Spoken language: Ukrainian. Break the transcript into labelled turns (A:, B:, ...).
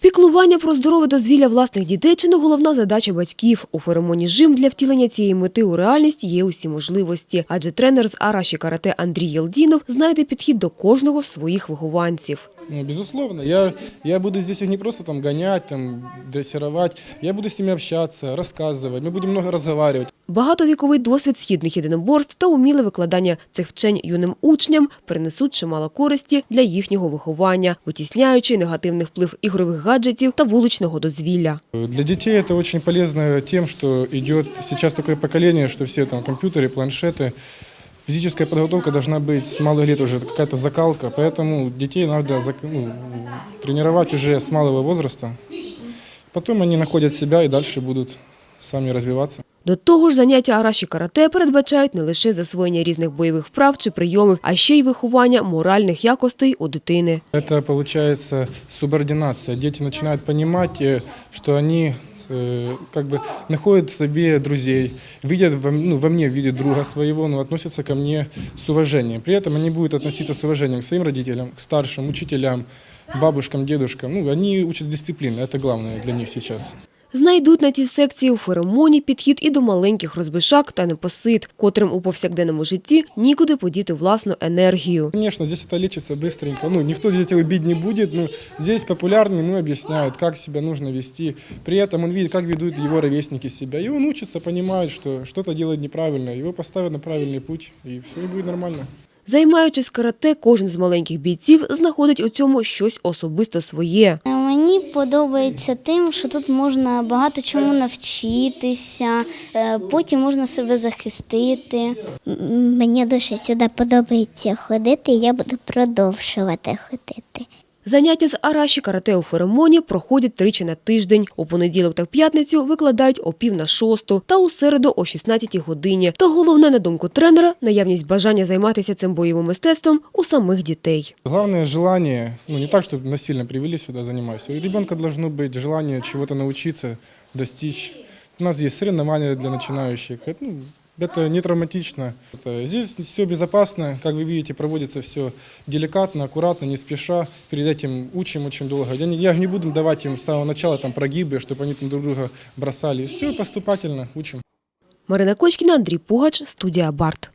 A: Піклування про здорове дозвілля власних дітей чи не головна задача батьків. У феромоні жим для втілення цієї мети у реальність є усі можливості, адже тренер з араші карате Андрій Єлдінов знайде підхід до кожного з своїх вихованців.
B: Ну, безусловно, я, я буду здесь их не просто там гонять, там, дрессировать, я буду с ними общаться, рассказывать, мы будем много разговаривать.
A: Багатовіковий досвід східних єдиноборств та уміле викладання цих вчень юним учням принесуть чимало користі для їхнього виховання, витісняючи негативний вплив ігрових гаджетів та вуличного дозвілля.
B: Для детей это очень полезно тем, что идет сейчас такое поколение, что все там компьютеры, планшеты. Физическая подготовка должна быть с малых лет уже, какая-то закалка, поэтому детей надо зак- ну, тренировать уже с малого возраста. Потом они находят себя и дальше будут сами развиваться.
A: До того ж, заняття араші карате передбачають не лише засвоєння різних бойових вправ чи прийомів, а ще й виховання моральних якостей у дитини.
B: Это получается субординация. Дети начинают понимать, э, что они э, как бы находят в себе друзей, видят во, м- ну, во мне видят друга своего, но относятся ко мне с уважением. При этом они будут относиться с уважением к своим родителям, к старшим, учителям, бабушкам, дедушкам. Ну, они учат дисциплины, это главное для них сейчас.
A: Знайдуть на цій секції у феромоні підхід і до маленьких розбишак та непосид, котрим у повсякденному житті нікуди подіти власну енергію.
B: Конечно, здесь это лечится быстренько. Ну, никто здесь его бить не будет. но здесь популярно ему объясняют, как себя нужно вести. При этом он видит, как ведут его ровесники себя. И он учится, понимает, что что-то делает неправильно. Его поставят на правильный путь, и все будет нормально.
A: Займаючись карате, кожен з маленьких бійців знаходить у цьому щось особисто своє.
C: Мені подобається тим, що тут можна багато чому навчитися, е, потім можна себе захистити.
D: Мені дуже сюди подобається ходити, і я буду продовжувати ходити.
A: Заняття з араші карате у феромоні проходять тричі на тиждень. У понеділок та п'ятницю викладають о пів на шосту та у середу о 16 годині. Та головне, на думку тренера, наявність бажання займатися цим бойовим мистецтвом у самих дітей.
B: Главное желание, ну не так, чтобы насильно привели сюда заниматься. У ребенка должно быть желание чего-то научиться, достичь. У нас есть соревнования для начинающих. Это, ну, это не травматично. Это- здесь все безопасно. Как вы видите, проводится все деликатно, аккуратно, не спеша. Перед этим учим очень долго. Я не, я же не буду давать им с самого начала там прогибы, чтобы они там друг друга бросали. Все поступательно учим.
A: Марина Кочкіна, Андрій Пугач, студія Барт.